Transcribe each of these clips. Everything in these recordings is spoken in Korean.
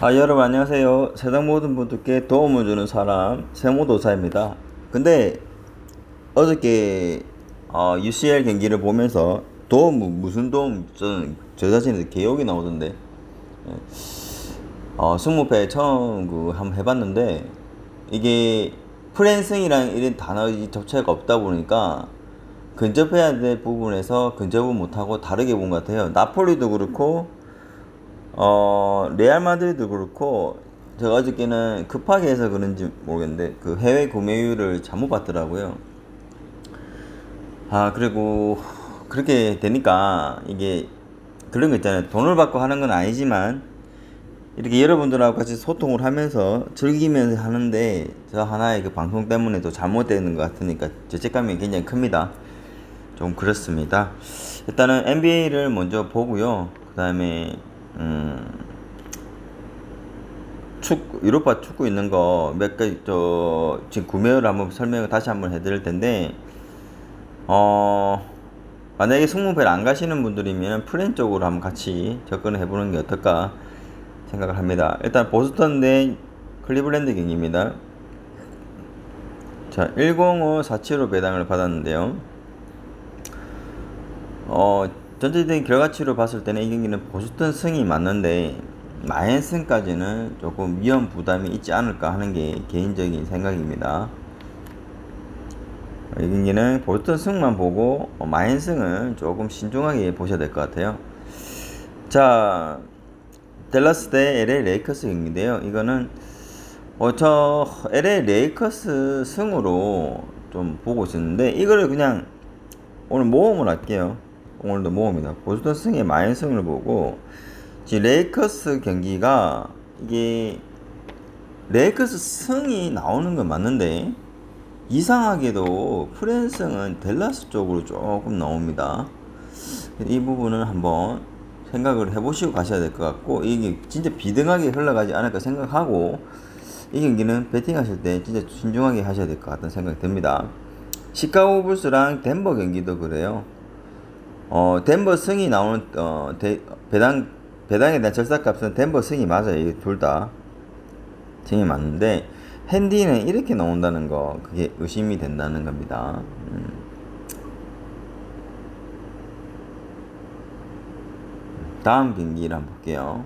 아 여러분 안녕하세요. 세상 모든 분들께 도움을 주는 사람 세모도사입니다. 근데 어저께 어, UCL 경기를 보면서 도움 무슨 도움 저는 저 자신에서 개욕이 나오던데 예. 어, 승무패 처음 그 한번 해봤는데 이게 프랜승이라는 이런 단어 접체가 없다 보니까 근접해야 될 부분에서 근접을 못하고 다르게 본 것 같아요. 나폴리도 그렇고 어, 레알 마드리도 그렇고 제가 어저께는 급하게 해서 그런지 모르겠는데 그 해외 구매율을 잘못 봤더라고요. 아, 그리고 그렇게 되니까 이게 그런 거 있잖아요. 돈을 받고 하는 건 아니지만 이렇게 여러분들하고 같이 소통을 하면서 즐기면서 하는데 저 하나의 그 방송 때문에 도 잘못되는 것 같으니까 죄책감이 굉장히 큽니다. 좀 그렇습니다. 일단은 NBA를 먼저 보고요. 그 다음에 음, 축 유로파 축구 있는 거 몇 가지 저 지금 구매를 한번 설명을 다시 한번 해드릴 텐데 어 만약에 승무배를 안 가시는 분들이면 프렌 쪽으로 한번 같이 접근을 해보는 게 어떨까 생각을 합니다. 일단 보스턴 대 클리블랜드 경기입니다. 자, 10547로 배당을 받았는데요. 어, 전체적인 결과치로 봤을 때는 이 경기는 보스턴 승이 맞는데 마이앤승까지는 조금 위험 부담이 있지 않을까 하는 게 개인적인 생각입니다. 이 경기는 보스턴 승만 보고 어, 마이앤승은 조금 신중하게 보셔야 될 것 같아요. 자, 델라스 대 LA 레이커스 경기인데요. 이거는 어, 저 LA 레이커스 승으로 좀 보고 있었는데 이거를 그냥 오늘 모험을 할게요. 오늘도 모험이다. 보스턴 승의 마이앤승을 보고 지금 레이커스 경기가 이게 레이커스 승이 나오는 건 맞는데 이상하게도 프랜승은 델라스 쪽으로 조금 나옵니다. 이 부분은 한번 생각을 해보시고 가셔야 될 것 같고 이게 진짜 비등하게 흘러가지 않을까 생각하고 이 경기는 베팅하실 때 진짜 신중하게 하셔야 될 것 같다는 생각이 듭니다. 시카고 불스랑 덴버 경기도 그래요. 어, 덴버 승이 나오는 어, 대, 배당 배당에 대한 절삭값은 덴버 승이 맞아요. 이게 둘 다. 승이 맞는데 핸디는 이렇게 나온다는 거 그게 의심이 된다는 겁니다. 음. 다음 경기를 한번 볼게요.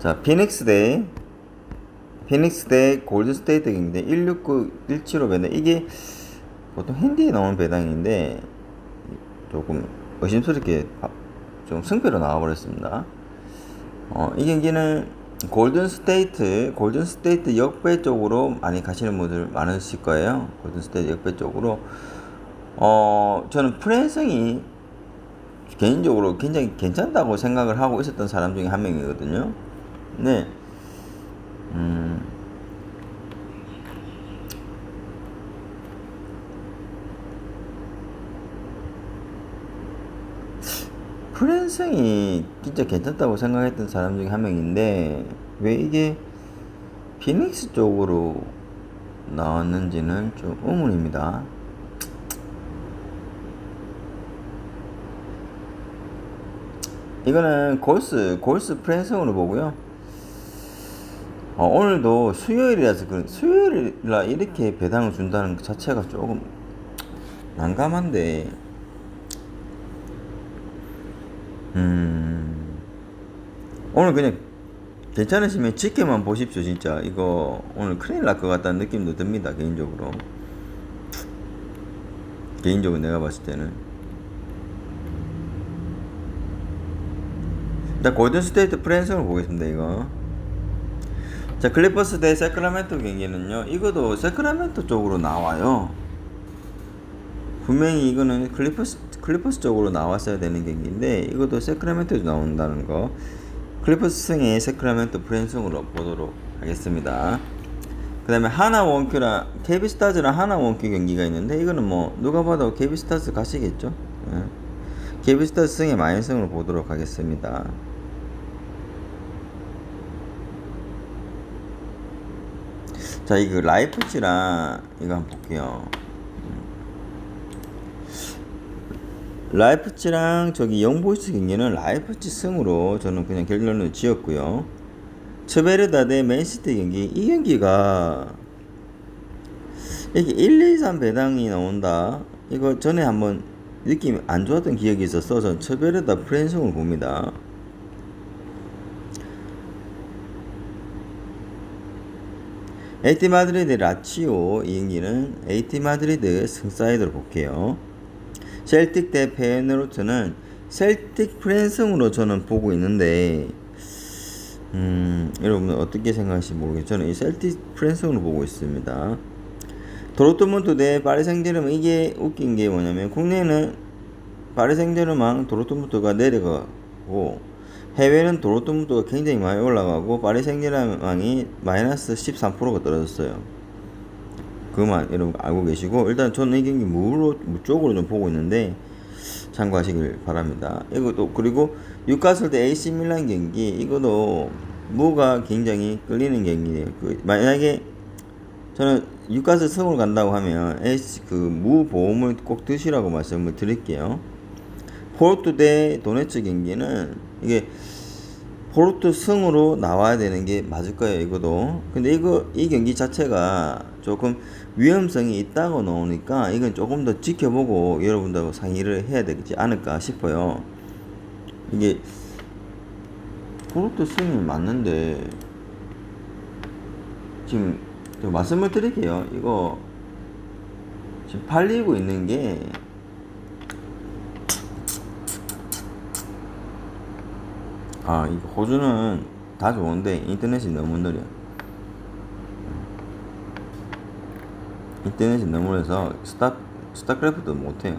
자, 피닉스 대 피닉스 대 골드스테이트 경기인데 169 175 배당 이게 보통 핸디에 나오는 배당인데 조금 의심스럽게 좀 승패로 나와버렸습니다. 어, 이 경기는 골든 스테이트, 골든 스테이트 역배 쪽으로 많이 가시는 분들 많으실 거예요. 골든 스테이트 역배 쪽으로. 어, 저는 프랜성이 개인적으로 굉장히 괜찮다고 생각을 하고 있었던 사람 중에 한 명이거든요. 네. 음. 프랜성이 진짜 괜찮다고 생각했던 사람 중에 한 명인데 왜 이게 피닉스 쪽으로 나왔는지는 좀 의문입니다. 이거는 골스 골스 프랜성으로 보고요. 어, 오늘도 수요일이라서 그 수요일이라 이렇게 배당을 준다는 것 자체가 조금 난감한데 음, 오늘 그냥 괜찮으시면 지켜만 보십시오, 진짜. 이거 오늘 큰일 날 것 같다는 느낌도 듭니다, 개인적으로. 개인적으로 내가 봤을 때는. 자, 골든 스테이트 프랜스를 보겠습니다, 이거. 자, 클리퍼스 대 세크라멘토 경기는요, 이것도 세크라멘토 쪽으로 나와요. 분명히 이거는 클리퍼스 클리퍼스 쪽으로 나왔어야 되는 경기인데 이것도 세크라멘토에 나온다는 거 클리퍼스 승의 세크라멘토 프랜승으로 보도록 하겠습니다. 그 다음에 하나 원큐랑 KB스타즈랑 하나 원큐 경기가 있는데 이거는 뭐 누가 봐도 KB스타즈 가시겠죠. 예. KB스타즈 승의 마인승으로 보도록 하겠습니다. 자 이거 라이프치랑 이거 한번 볼게요. 라이프치랑 저기 영보이스 경기는 라이프치 승으로 저는 그냥 결론을 지었고요. 츠베르다 대 맨시티 경기 이 경기가 이렇게 1, 2, 3 배당이 나온다. 이거 전에 한번 느낌이 안 좋았던 기억이 있어서 전 츠베르다 프랜승을 봅니다. 에이티 마드리드 라치오 이 경기는 에이티 마드리드 승사이드로 볼게요. 셀틱 대 페너루트는 셀틱 프랜승으로 저는 보고 있는데 음, 여러분 어떻게 생각하실지 모르겠어요. 저는 이 셀틱 프랜승으로 보고 있습니다. 도로트문트 대 파리 생제르맹 이게 웃긴 게 뭐냐면 국내는 파리 생제르맹 도로트문트가 내려가고 해외는 도로트문트가 굉장히 많이 올라가고 파리 생제르맹이 마이너스 13%가 떨어졌어요. 그만 여러분 알고 계시고 일단 저는 이 경기 무로 무쪽으로 좀 보고 있는데 참고하시길 바랍니다. 이것도 그리고 뉴카슬 대 AC 밀란 경기 이것도 무가 굉장히 끌리는 경기예요. 그 만약에 저는 뉴카슬 승으로 간다고 하면 AC 그무 보험을 꼭 드시라고 말씀을 드릴게요. 포르투 대 도네츠 경기는 이게 포르투 승으로 나와야 되는 게 맞을 거예요, 이거도. 근데 이거, 이 경기 자체가 조금 위험성이 있다고 나오니까 이건 조금 더 지켜보고 여러분들하고 상의를 해야 되지 않을까 싶어요. 이게 포르투 승이 맞는데 지금 저 말씀을 드릴게요. 이거 지금 팔리고 있는 게 아, 이거 호주는 다 좋은데 인터넷이 너무 느려. 인터넷이 너무 느려서 스타 스타크래프트 못해요.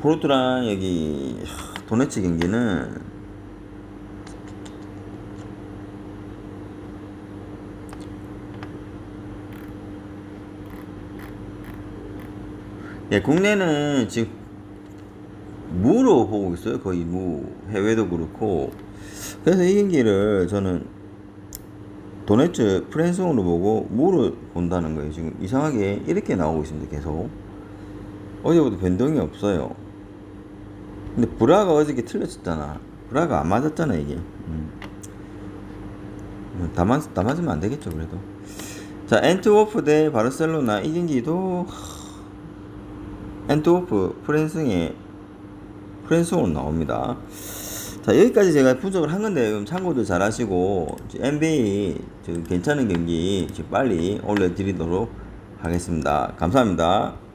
포르투랑 여기 도네츠 경기는 예, 국내는 지금 무로 보고 있어요. 거의 무. 해외도 그렇고. 그래서 이 경기를 저는 도네츠 프랜스으로 보고 무로 본다는 거예요. 지금 이상하게 이렇게 나오고 있습니다. 계속. 어제부터 변동이 없어요. 근데 브라가 어저께 틀렸었잖아. 브라가 안 맞았잖아, 이게. 음. 다, 맞, 다 맞으면 안 되겠죠, 그래도. 자, 엔트워프 대 바르셀로나 이 경기도 엔트워프 프랜승에 프랜승으로 나옵니다. 자 여기까지 제가 분석을 한 건데 좀 참고도 잘 하시고 NBA 괜찮은 경기 빨리 올려드리도록 하겠습니다. 감사합니다.